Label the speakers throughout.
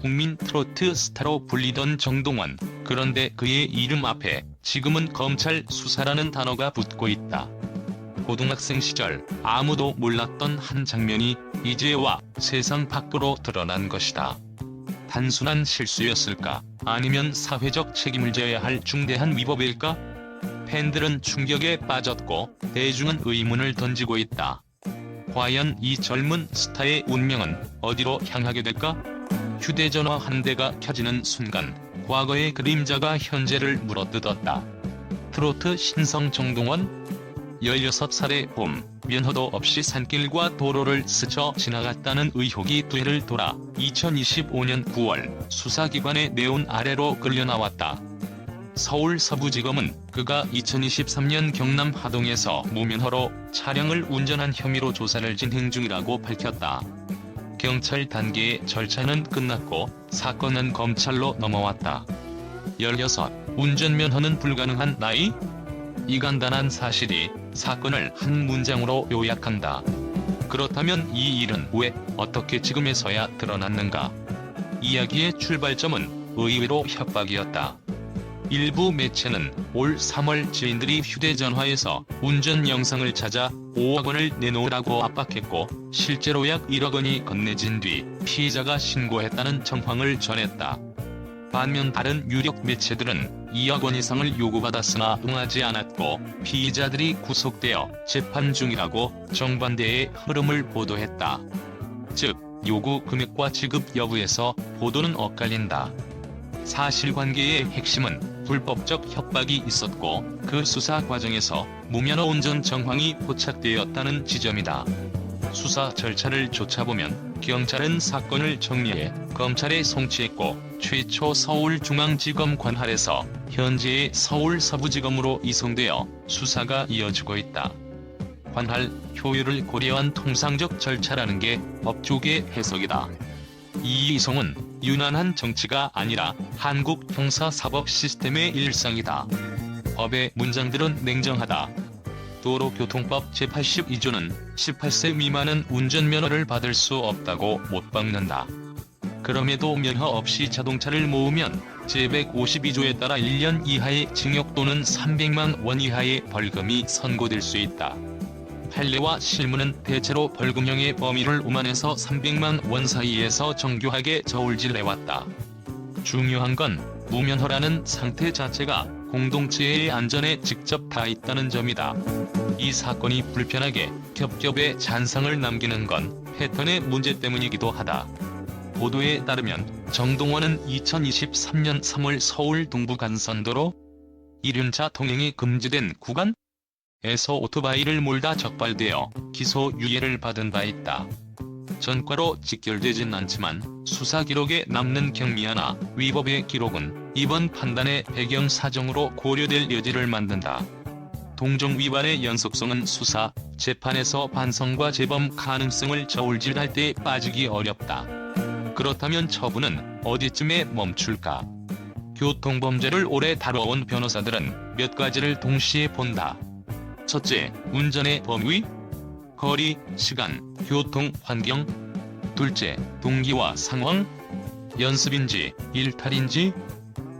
Speaker 1: 국민 트로트 스타로 불리던 정동원. 그런데 그의 이름 앞에 지금은 검찰 수사라는 단어가 붙고 있다. 고등학생 시절 아무도 몰랐던 한 장면이 이제와 세상 밖으로 드러난 것이다. 단순한 실수였을까? 아니면 사회적 책임을 져야 할 중대한 위법일까? 팬들은 충격에 빠졌고 대중은 의문을 던지고 있다. 과연 이 젊은 스타의 운명은 어디로 향하게 될까? 휴대전화 한 대가 켜지는 순간 과거의 그림자가 현재를 물어뜯었다. 트로트 신성 정동원 16살의 봄, 면허도 없이 산길과 도로를 스쳐 지나갔다는 의혹이 두 해를 돌아 2025년 9월 수사기관의 내온 아래로 끌려나왔다. 서울 서부지검은 그가 2023년 경남 하동에서 무면허로 차량을 운전한 혐의로 조사를 진행 중이라고 밝혔다. 경찰 단계의 절차는 끝났고 사건은 검찰로 넘어왔다. 16. 운전면허는 불가능한 나이? 이 간단한 사실이 사건을 한 문장으로 요약한다. 그렇다면 이 일은 왜 어떻게 지금에서야 드러났는가? 이야기의 출발점은 의외로 협박이었다. 일부 매체는 올 3월 지인들이 휴대전화에서 운전 영상을 찾아 5억 원을 내놓으라고 압박했고 실제로 약 1억 원이 건네진 뒤 피해자가 신고했다는 정황을 전했다. 반면 다른 유력 매체들은 2억 원 이상을 요구받았으나 응하지 않았고 피의자들이 구속되어 재판 중이라고 정반대의 흐름을 보도했다. 즉, 요구 금액과 지급 여부에서 보도는 엇갈린다. 사실관계의 핵심은 불법적 협박이 있었고 그 수사 과정에서 무면허 운전 정황이 포착되었다는 지점이다. 수사 절차를 쫓아보면 경찰은 사건을 정리해 검찰에 송치했고 최초 서울중앙지검 관할에서 현재의 서울 서부지검으로 이송되어 수사가 이어지고 있다. 관할 효율을 고려한 통상적 절차라는 게 법조계 해석이다. 이 이송은 유난한 정치가 아니라 한국 형사사법 시스템의 일상이다. 법의 문장들은 냉정하다. 도로교통법 제82조는 18세 미만은 운전면허를 받을 수 없다고 못 박는다. 그럼에도 면허 없이 자동차를 모으면 제152조에 따라 1년 이하의 징역 또는 300만 원 이하의 벌금이 선고될 수 있다. 판례와 실무는 대체로 벌금형의 범위를 5만에서 300만 원 사이에서 정교하게 저울질해왔다. 중요한 건 무면허라는 상태 자체가 공동체의 안전에 직접 닿아 있다는 점이다. 이 사건이 불편하게 겹겹의 잔상을 남기는 건 패턴의 문제 때문이기도 하다. 보도에 따르면 정동원은 2023년 3월 서울 동부 간선도로 이륜차 통행이 금지된 구간 에서 오토바이를 몰다 적발되어 기소 유예를 받은 바 있다. 전과로 직결되진 않지만 수사 기록에 남는 경미하나 위법의 기록은 이번 판단의 배경 사정으로 고려될 여지를 만든다. 동종 위반의 연속성은 수사, 재판에서 반성과 재범 가능성을 저울질할 때 빠지기 어렵다. 그렇다면 처분은 어디쯤에 멈출까? 교통범죄를 오래 다뤄온 변호사들은 몇 가지를 동시에 본다. 첫째, 운전의 범위, 거리, 시간, 교통 환경. 둘째, 동기와 상황, 연습인지 일탈인지.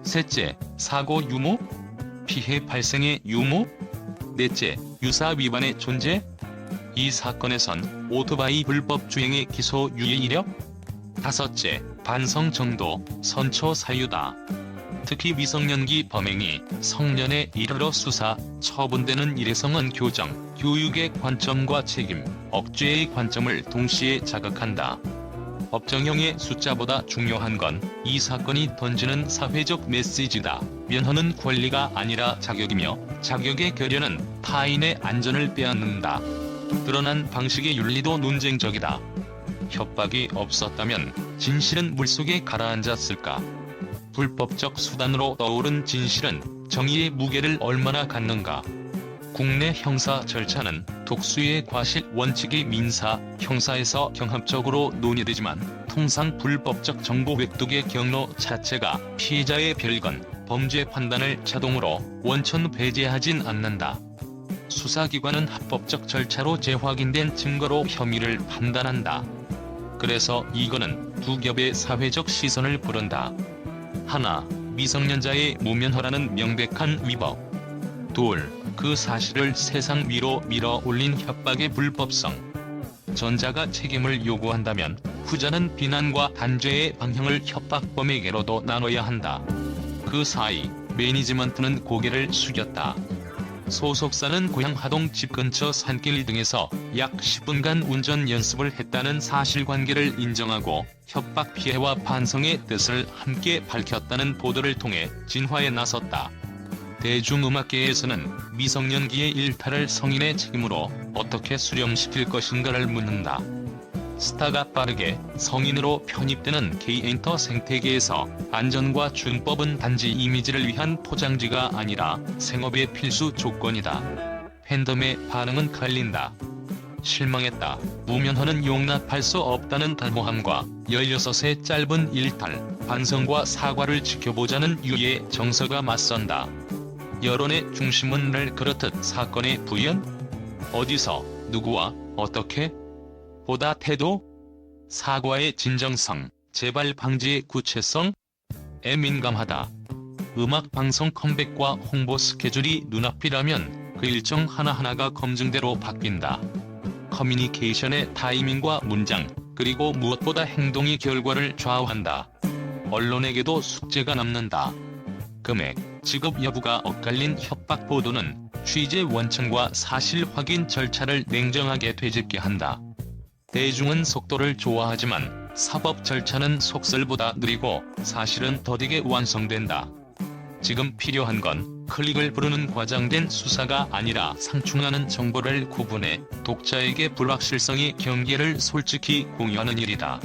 Speaker 1: 셋째, 사고 유무, 피해 발생의 유무. 넷째, 유사 위반의 존재. 이 사건에선 오토바이 불법 주행의 기소 유예 이력. 다섯째, 반성 정도, 선처 사유다. 특히 미성년기 범행이 성년에 이르러 수사, 처분되는 일회성은 교정, 교육의 관점과 책임, 억죄의 관점을 동시에 자극한다. 법정형의 숫자보다 중요한 건 이 사건이 던지는 사회적 메시지다. 면허는 권리가 아니라 자격이며 자격의 결여는 타인의 안전을 빼앗는다. 드러난 방식의 윤리도 논쟁적이다. 협박이 없었다면 진실은 물속에 가라앉았을까? 불법적 수단으로 떠오른 진실은 정의의 무게를 얼마나 갖는가? 국내 형사 절차는 독수의 과실 원칙이 민사, 형사에서 경합적으로 논의되지만 통상 불법적 정보 획득의 경로 자체가 피해자의 별건, 범죄 판단을 자동으로 원천 배제하진 않는다. 수사기관은 합법적 절차로 재확인된 증거로 혐의를 판단한다. 그래서 이거는 두 겹의 사회적 시선을 부른다. 하나, 미성년자의 무면허라는 명백한 위법. 둘, 그 사실을 세상 위로 밀어 올린 협박의 불법성. 전자가 책임을 요구한다면 후자는 비난과 단죄의 방향을 협박범에게로도 나눠야 한다. 그 사이 매니지먼트는 고개를 숙였다. 소속사는 고향 하동 집 근처 산길 등에서 약 10분간 운전 연습을 했다는 사실관계를 인정하고 협박 피해와 반성의 뜻을 함께 밝혔다는 보도를 통해 진화에 나섰다. 대중음악계에서는 미성년기의 일탈을 성인의 책임으로 어떻게 수렴시킬 것인가를 묻는다. 스타가 빠르게 성인으로 편입되는 K-엔터 생태계에서 안전과 준법은 단지 이미지를 위한 포장지가 아니라 생업의 필수 조건이다. 팬덤의 반응은 갈린다. 실망했다. 무면허는 용납할 수 없다는 단호함과 16의 짧은 일탈, 반성과 사과를 지켜보자는 유의 정서가 맞선다. 여론의 중심은 늘 그렇듯 사건의 부연? 어디서, 누구와, 어떻게? 보다 태도? 사과의 진정성, 재발 방지의 구체성? 에 민감하다. 음악 방송 컴백과 홍보 스케줄이 눈앞이라면 그 일정 하나하나가 검증대로 바뀐다. 커뮤니케이션의 타이밍과 문장, 그리고 무엇보다 행동이 결과를 좌우한다. 언론에게도 숙제가 남는다. 금액, 지급 여부가 엇갈린 협박 보도는 취재 원천과 사실 확인 절차를 냉정하게 되짚게 한다. 대중은 속도를 좋아하지만 사법 절차는 속설보다 느리고 사실은 더디게 완성된다. 지금 필요한 건 클릭을 부르는 과장된 수사가 아니라 상충하는 정보를 구분해 독자에게 불확실성이 경계를 솔직히 공유하는 일이다.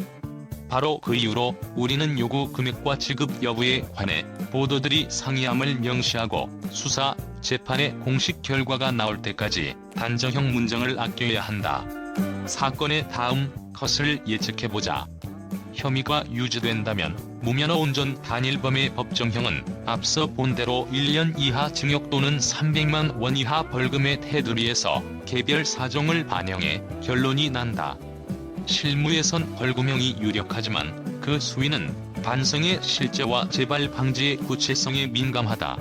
Speaker 1: 바로 그 이유로 우리는 요구 금액과 지급 여부에 관해 보도들이 상이함을 명시하고 수사, 재판의 공식 결과가 나올 때까지 단정형 문장을 아껴야 한다. 사건의 다음 컷을 예측해보자. 혐의가 유지된다면 무면허 운전 단일범의 법정형은 앞서 본 대로 1년 이하 징역 또는 300만 원 이하 벌금의 테두리에서 개별 사정을 반영해 결론이 난다. 실무에선 벌금형이 유력하지만 그 수위는 반성의 실제와 재발 방지의 구체성에 민감하다.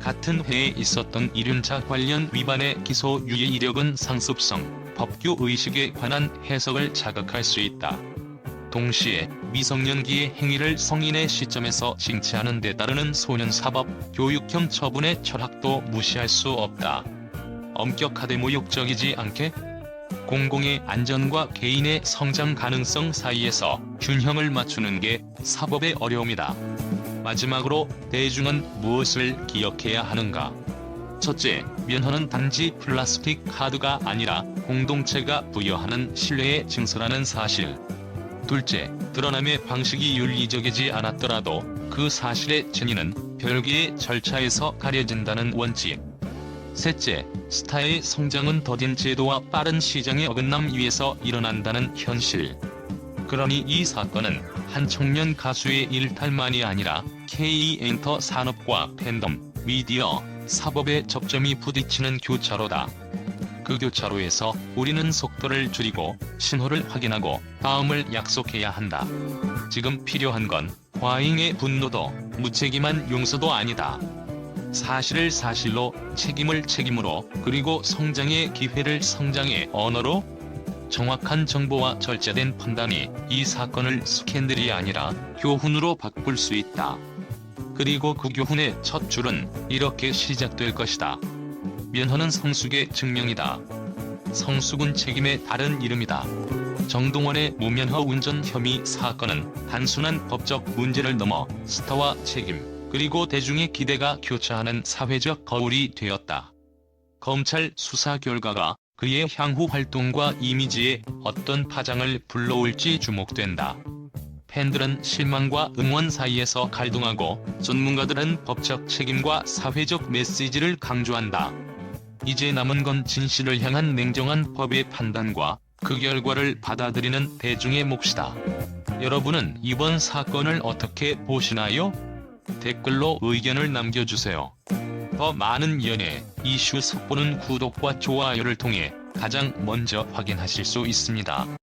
Speaker 1: 같은 해에 있었던 이륜차 관련 위반의 기소 유예 이력은 상습성, 법규 의식에 관한 해석을 자극할 수 있다. 동시에 미성년기의 행위를 성인의 시점에서 징치하는 데 따르는 소년사법, 교육형 처분의 철학도 무시할 수 없다. 엄격하되 모욕적이지 않게? 공공의 안전과 개인의 성장 가능성 사이에서 균형을 맞추는 게 사법의 어려움이다. 마지막으로 대중은 무엇을 기억해야 하는가? 첫째, 면허는 단지 플라스틱 카드가 아니라 공동체가 부여하는 신뢰의 증서라는 사실. 둘째, 드러남의 방식이 윤리적이지 않았더라도 그 사실의 진위는 별개의 절차에서 가려진다는 원칙. 셋째, 스타의 성장은 더딘 제도와 빠른 시장의 어긋남 위에서 일어난다는 현실. 그러니 이 사건은 한 청년 가수의 일탈만이 아니라 K-엔터 산업과 팬덤, 미디어, 사법의 접점이 부딪히는 교차로다. 그 교차로에서 우리는 속도를 줄이고 신호를 확인하고 다음을 약속해야 한다. 지금 필요한 건 과잉의 분노도 무책임한 용서도 아니다. 사실을 사실로, 책임을 책임으로, 그리고 성장의 기회를 성장의 언어로 정확한 정보와 절제된 판단이 이 사건을 스캔들이 아니라 교훈으로 바꿀 수 있다. 그리고 그 교훈의 첫 줄은 이렇게 시작될 것이다. 면허는 성숙의 증명이다. 성숙은 책임의 다른 이름이다. 정동원의 무면허 운전 혐의 사건은 단순한 법적 문제를 넘어 스타와 책임, 그리고 대중의 기대가 교차하는 사회적 거울이 되었다. 검찰 수사 결과가 그의 향후 활동과 이미지에 어떤 파장을 불러올지 주목된다. 팬들은 실망과 응원 사이에서 갈등하고 전문가들은 법적 책임과 사회적 메시지를 강조한다. 이제 남은 건 진실을 향한 냉정한 법의 판단과 그 결과를 받아들이는 대중의 몫이다. 여러분은 이번 사건을 어떻게 보시나요? 댓글로 의견을 남겨주세요. 더 많은 연예, 이슈 속보는 구독과 좋아요를 통해 가장 먼저 확인하실 수 있습니다.